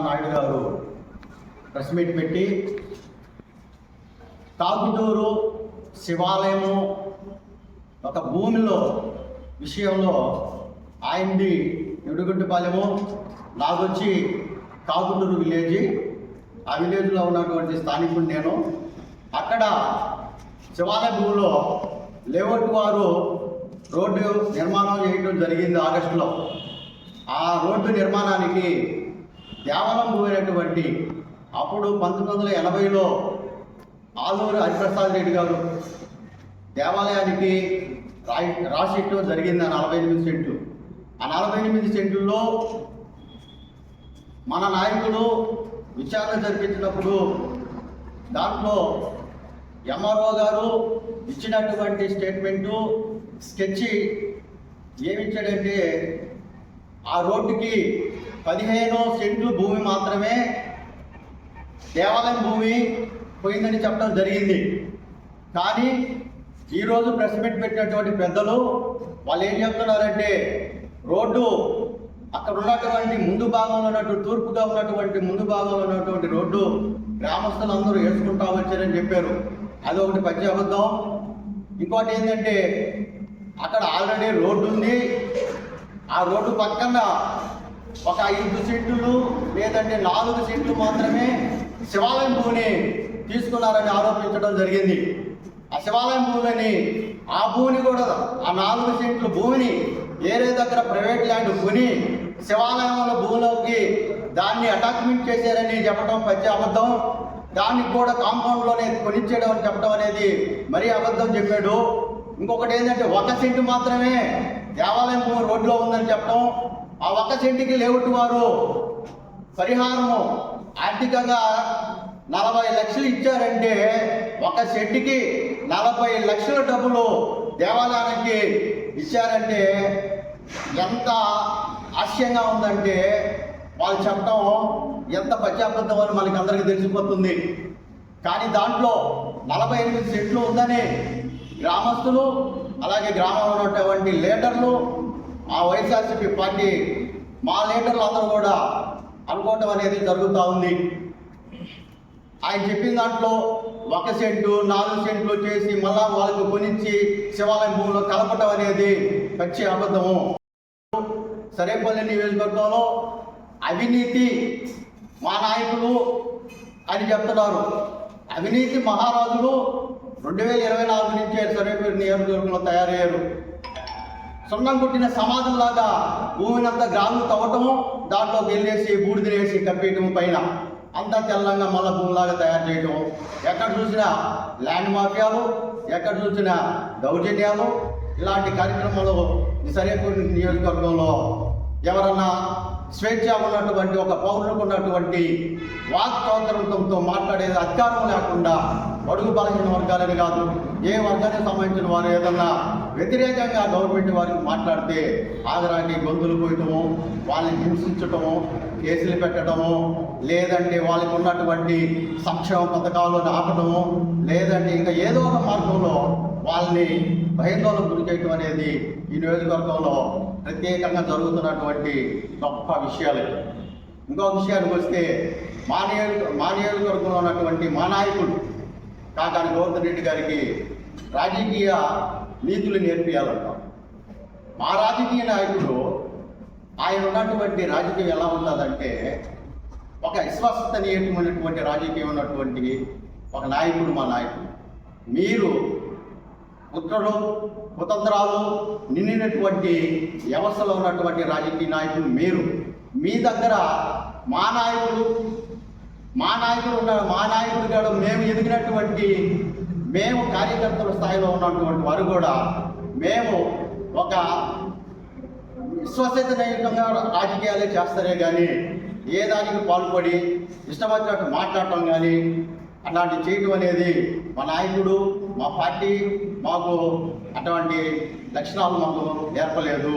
నాయుడు గారు press meet పెట్టి తాగుటూరు శివాలయము ఒక భూమిలో విషయంలో ఆయనది నిడుగుడ్డిపాలెము నాదొచ్చి కాకుటూరు విలేజ్. ఆ విలేజ్లో ఉన్నటువంటి స్థానికుడు నేను. అక్కడ శివాలయ భూమిలో లేఅవుట్ వారు రోడ్డు నిర్మాణం చేయడం జరిగింది ఆగస్టులో. ఆ రోడ్డు నిర్మాణానికి దేవాలయం పోయినటువంటి అప్పుడు పంతొమ్మిది వందల ఎనభైలో ఆలూరు హరిప్రసాద్ రెడ్డి గారు దేవాలయానికి రాయి రాసిట్టడం జరిగింది ఆ నలభై ఎనిమిది సెంట్లు. ఆ నలభై ఎనిమిది సెంట్లలో మన నాయకులు విచారణ జరిపించినప్పుడు దాంట్లో ఎంఆర్ఓ గారు ఇచ్చినటువంటి స్టేట్మెంటు స్కెచ్ ఏమిచ్చాడంటే ఆ రోడ్డుకి పదిహేను సెంట్లు భూమి మాత్రమే దేవాలయం భూమి పోయిందని చెప్పడం జరిగింది. కానీ ఈరోజు ప్రెస్ మీట్ పెట్టినటువంటి పెద్దలు వాళ్ళు ఏం చెప్తున్నారంటే రోడ్డు అక్కడ ఉన్నటువంటి ముందు భాగంలో ఉన్నటువంటి తూర్పుగా ఉన్నటువంటి ముందు భాగంలో ఉన్నటువంటి రోడ్డు గ్రామస్తులు అందరూ వేసుకుంటా వచ్చారని చెప్పారు. అది ఒకటి పచ్చి అబద్ధం. ఇంకోటి ఏంటంటే అక్కడ ఆల్రెడీ రోడ్డు ఉంది. ఆ రోడ్డు పక్కన ఒక ఐదు సెంట్లు లేదంటే నాలుగు సెంట్లు మాత్రమే శివాలయం భూమిని తీసుకున్నారని ఆరోపించడం జరిగింది. ఆ శివాలయం భూమిని ఆ భూమిని కూడా ఆ నాలుగు సెంట్లు భూమిని ఏరే దగ్గర ప్రైవేట్ ల్యాండ్ కొని శివాలయంలో భూమిలోకి దాన్ని అటాచ్మెంట్ చేశారని చెప్పడం పచ్చి అబద్ధం. దానికి కూడా కాంపౌండ్లోనే కొనిచ్చేయడం అని చెప్పడం అనేది మరీ అబద్ధం చెప్పాడు. ఇంకొకటి ఏంటంటే ఒక సెంటు మాత్రమే దేవాలయం భూమి రోడ్లో ఉందని చెప్పడం ఆ ఒక్క చెట్టుకి లేవుటి వారు పరిహారము ఆర్థికంగా నలభై లక్షలు ఇచ్చారంటే ఒక చెట్టుకి నలభై లక్షల డబ్బులు దేవాలయానికి ఇచ్చారంటే ఎంత ఆశ్చర్యంగా ఉందంటే వాళ్ళు చెప్పడం ఎంత పచ్చాబద్ధం అని మనకి అందరికీ తెలిసిపోతుంది. కానీ దాంట్లో నలభై ఎనిమిది సెట్లు ఉందని గ్రామస్తులు అలాగే గ్రామంలో ఉన్నటువంటి లీడర్లు ఆ వైఎస్ఆర్సీపీ పార్టీ మా లీడర్లు అందరూ కూడా అనుకోవటం అనేది జరుగుతూ ఉంది. ఆయన చెప్పిన దాంట్లో ఒక సెంటు నాలుగు సెంట్లు చేసి మళ్ళా వాళ్ళకు కొనిచ్చి శివాలయం భూమిలో కలపటం అనేది పచ్చి అబద్ధము. సరేపల్లి నియోజకవర్గంలో అవినీతి మా నాయకులు అని చెప్తున్నారు. అవినీతి మహారాజులు రెండు వేల ఇరవై నాలుగు నుంచే సరేపల్లి నియోజకవర్గంలో తయారయ్యారు. సున్నం కొట్టిన సమాధుల్లాగా భూమినంత గ్రాములు తవ్వటము దాంట్లో వెళ్ళేసి బూడిదలేసి కప్పేయటం పైన అంతా తెల్లంగా మళ్ళా భూమిలాగా తయారు చేయటం. ఎక్కడ చూసినా ల్యాండ్ మాఫియాలు ఎక్కడ చూసినా దౌర్జన్యాలు. ఇలాంటి కార్యక్రమాలు ఈ సరేపూర్ నియోజకవర్గంలో ఎవరన్నా స్వేచ్ఛ ఉన్నటువంటి ఒక పౌరులకు ఉన్నటువంటి వాక్ స్వాతంత్రంతో మాట్లాడేది అధికారం లేకుండా అడుగు బలహీన వర్గాలని కాదు ఏ వర్గానికి సంబంధించిన వారు ఏదన్నా వ్యతిరేకంగా గవర్నమెంట్ వారికి మాట్లాడితే ఆదరాన్ని గొంతులు పోయటము వాళ్ళని హింసించటము కేసులు పెట్టడము లేదంటే వాళ్ళకి ఉన్నటువంటి సంక్షేమ పథకాలను ఆపటము లేదంటే ఇంకా ఏదో ఒక మార్గంలో వాళ్ళని భయాందోళన గురి చేయటం అనేది ఈ నియోజకవర్గంలో ప్రత్యేకంగా జరుగుతున్నటువంటి గొప్ప విషయాలు. ఇంకో విషయానికి వస్తే మా నియోజక మా నియోజకవర్గంలో ఉన్నటువంటి మా నాయకులు కాకాని గోవర్ధన్ రెడ్డి గారికి రాజకీయ నీతులు నేర్పియాలంట. మా రాజకీయ నాయకుడు ఆయన ఉన్నటువంటి రాజకీయం ఎలా ఉంటుందంటే ఒక విశ్వసనీయమైనటువంటి రాజకీయం ఉన్నటువంటి ఒక నాయకుడు మా నాయకుడు. మీరు కుట్రలు కుతంత్రాలు నిండినటువంటి వ్యవస్థలో ఉన్నటువంటి రాజకీయ నాయకులు మీరు. మీ దగ్గర మా నాయకులు మా నాయకుడు ఉన్నారు మా నాయకుడు కాదు మేము ఎదిగినటువంటి మేము కార్యకర్తల స్థాయిలో ఉన్నటువంటి వారు కూడా మేము ఒక విశ్వసనీయంగా రాజకీయాలే చేస్తారే కానీ ఏ దానికి పాల్పడి ఇష్టం వచ్చినట్టు మాట్లాడటం కానీ అలాంటివి చేయటం అనేది మా నాయకుడు మా పార్టీ మాకు అటువంటి లక్షణాలు మాకు నేర్పలేదు.